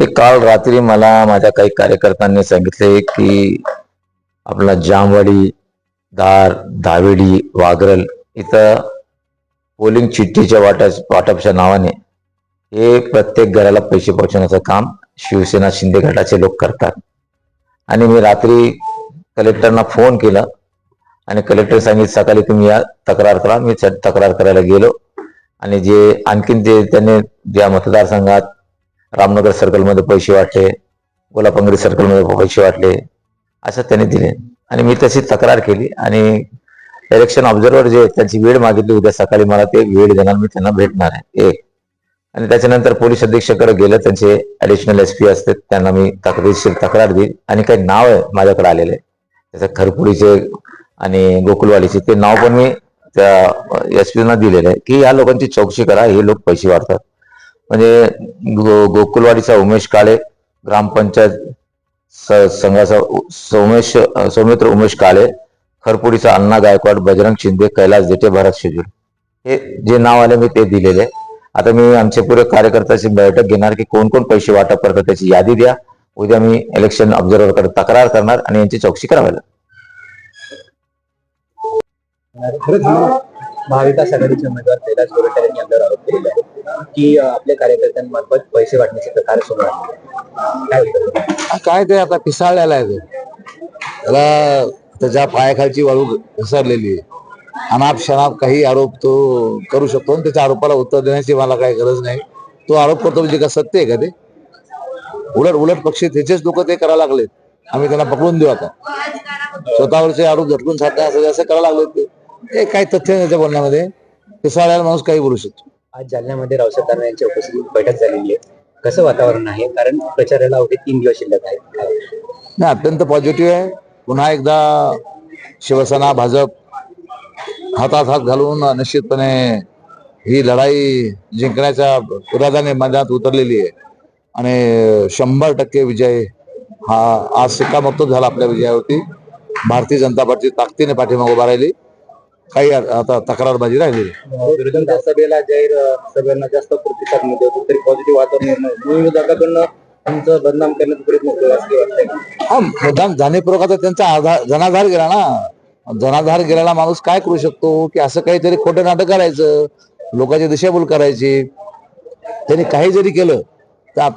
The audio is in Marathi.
एक काल रात्री मला माझ्या काही कार्यकर्त्यांनी सांगितले की आपला जामवाडी दार दावेडी वागरल इथं पोलिंग चिठ्ठीच्या वाटा वाटपच्या नावाने हे प्रत्येक घराला पैसे पोहोचवण्याचं काम शिवसेना शिंदे गटाचे लोक करतात. आणि मी रात्री कलेक्टरना फोन केला आणि कलेक्टर सांगितलं सकाळी तुम्ही या तक्रार करा. मी च- तक्रार करायला गेलो. आणि जे आणखीन जे त्यांनी ज्या मतदारसंघात रामनगर सर्कलमध्ये पैसे वाटले गोलापंगरी सर्कलमध्ये पैसे वाटले असं त्यांनी दिले. आणि मी तशी तक्रार केली आणि इलेक्शन ऑब्झर्वर जे त्यांची वेळ मागितली. उद्या सकाळी मला ते वेळ देणार मी त्यांना भेटणार आहे. एक. आणि त्याच्यानंतर पोलीस अधीक्षकडे गेलं त्यांचे ऍडिशनल एस पी असतात त्यांना मी तक्रारीशीर तक्रार देईल आणि काही नाव आहे माझ्याकडे आलेले. त्याचं खरपुडीचे आणि गोकुलवाडीचे ते नाव पण मी त्या एस पीना दिलेलं आहे की या लोकांची चौकशी करा हे लोक पैसे वाढतात. म्हणजे गो गोकुलवाडीचा उमेश काळे ग्रामपंचायत संघाचा सोमेश सौमित्र उमेश काळे खरपुडीचा अण्णा गायकवाड बजरंग शिंदे कैलास देटे भरत शेजूळ हे जे नाव आले मी ते दिलेले आहे. आता मी आमचे पुरे कार्यकर्त्याची बैठक घेणार की कोण कोण पैसे वाटप करतात त्याची यादी द्या उद्या मी इलेक्शन ऑब्झर्वर कडे तक्रार करणार आणि यांची चौकशी करावी लागेल. महाविकास आघाडीचे उमेदवार कैलास गोरटे यांनी आपल्यावर आरोप केलेला आहे की आपल्या कार्यकर्त्यांमार्फत पैसे वाटण्याचे प्रकार सुरू आहे काय काय ते आता पिसाळलेला आहे तो. त्याला त्याच्या पायाखालची वाळू घसरलेली आहे. अनाप शनाप काही आरोप तो करू शकतो आणि त्याच्या आरोपाला उत्तर देण्याची मला काही गरज नाही. तो आरोप करतो म्हणजे का सत्य आहे का ते? उलट उलट पक्षी त्याचेच लोक ते करायला लागलेत. आम्ही त्यांना पकडून देऊ आता. स्वतःवरचे आरोप झटकून साधणे असं असं करायला लागलेत ते. काय तथ्य नाही त्याच्या बोलण्यामध्ये. पिसाळलेला माणूस काही बोलू शकतो. आज जालन्यामध्ये रावसाहेब दानवे यांच्या उपस्थितीत बैठक झालेली आहे. कसं वातावरण आहे? कारण प्रचाराला अवघे तीन दिवस शिल्लक आहेत. नाही अत्यंत पॉझिटिव्ह आहे. पुन्हा एकदा शिवसेना भाजप हातात हात घालून निश्चितपणे ही लढाई जिंकण्याच्या इराद्याने मैदानात उतरलेली आहे. आणि शंभर टक्के विजय हा आज शिक्कामोर्तब झाला आपल्या विजयावरती. भारतीय जनता पार्टी ताकदीने पाठीमागे उभा राहिली. काही आता तक्रारबाजी राहिली विरोधकांच्या सभेला जाहीर सभेला जास्त प्रतिसाद मिळतो तरी पॉझिटिव्ह वातावरण. विरोधकाकडनं तुमचं बदनाम करण्याचा प्रयत्न होतो असं वाटतंय का? हा मतदान जाणीवपूर्वक आता त्यांचा आधार जनाधार गेला ना जनाधार गेलेला माणूस काय करू शकतो की असं काहीतरी खोटं नाटक करायचं लोकांची दिशाभूल करायची त्यांनी काही जरी केलं तर आता